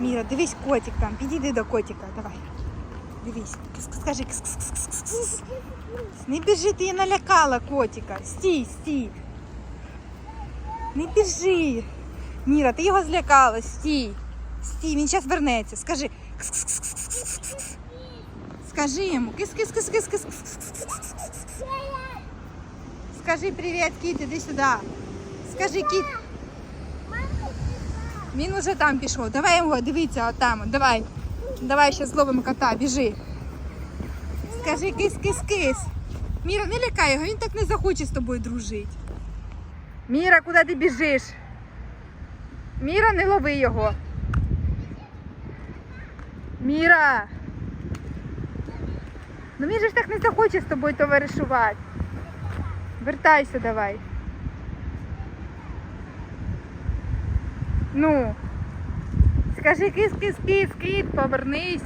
Міра, дивись, котик там. Підійди до котика. Давай. Дивись. Кс-кс, Скажи кс-кс-кс-кс-кс. Не біжи, ти її налякала котика. Стій, стій. Не біжи. Міра, ти його злякала. Стій. Стій, він зараз вернеться. Скажи. кс-кс-кс-кс-кс-кс. Скажи йому. Кис-кис-кис-кис-кис. Скажи привіт, кіт, іди сюди. Скажи, кіт. Він уже там пішов. Давай його, дивіться, отам. Давай. Давай ще зловимо кота, біжи. Скажи кис-кис-кис. Міра, не лякай його, він так не захоче з тобою дружити. Міра, куди ти біжиш? Міра, не лови його. Міра. Ну він же ж так не захоче з тобою товаришувати. Вертайся давай. Ну. Скажи кис-кис-кис, кіт, повернись.